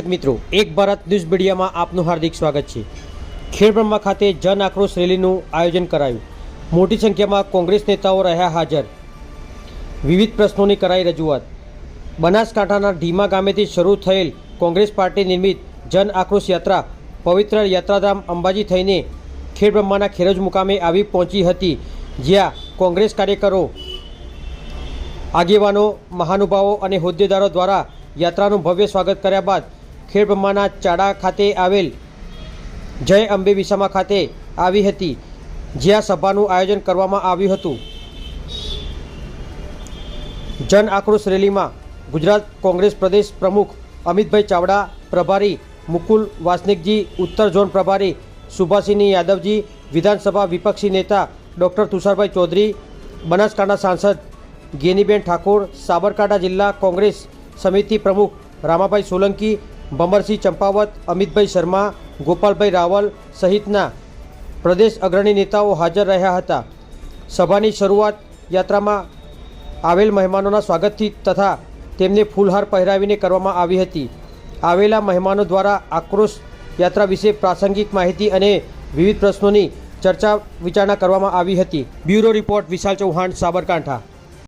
મિત્રો, એક ભારત ન્યૂઝ મીડિયામાં આપનું હાર્દિક સ્વાગત છે. ખેડબ્રહ્મા ખાતે જન આક્રોશ રેલીનું આયોજન કરાયું. મોટી સંખ્યામાં કોંગ્રેસ નેતાઓ રહ્યા હાજર. વિવિધ પ્રશ્નોની કરાઈ રજૂઆત. બનાસકાંઠાના ઢીમા ગામેથી શરૂ થયેલ કોંગ્રેસ પાર્ટી નિર્મિત જન આક્રોશ યાત્રા, પવિત્ર યાત્રાધામ અંબાજી થઈને ખેડબ્રહ્માના ખેરજ મુકામે આવી પહોંચી હતી, જ્યાં કોંગ્રેસ કાર્યકરો, આગેવાનો, મહાનુભાવો અને હોદ્દેદારો દ્વારા યાત્રાનું ભવ્ય સ્વાગત કર્યા બાદ ખેડબ્રહ્માના ચાડા ખાતે આવેલ જય અંબે વિસામા ખાતે આવી હતી, જ્યાં સભાનું આયોજન કરવામાં આવ્યું હતું. જન આક્રોશ રેલીમાં ગુજરાત કોંગ્રેસ પ્રદેશ પ્રમુખ અમિતભાઈ ચાવડા પ્રભારી મુકુલ વાસનિકજી, ઉત્તર ઝોન પ્રભારી સુભાષિની યાદવજી, વિધાનસભા વિપક્ષી નેતા ડૉક્ટર તુષારભાઈ ચૌધરી, બનાસકાંઠા સાંસદ ગેનીબેન ઠાકોર, સાબરકાંઠા જિલ્લા કોંગ્રેસ સમિતિ પ્રમુખ રામાભાઈ સોલંકી ભમરસિંહ ચંપાવત, અમિતભાઈ શર્મા, ગોપાલભાઈ રાવલ સહિતના પ્રદેશ અગ્રણી નેતાઓ હાજર રહ્યા હતા. સભાની શરૂઆત યાત્રામાં આવેલ મહેમાનોના સ્વાગતથી તથા તેમને ફૂલહાર પહેરાવીને કરવામાં આવી હતી. આવેલા મહેમાનો દ્વારા આક્રોશ યાત્રા વિશે પ્રાસંગિક માહિતી અને વિવિધ પ્રશ્નોની ચર્ચા વિચારણા કરવામાં આવી હતી. Bureau report Vishal Chauhan, Sabarkantha.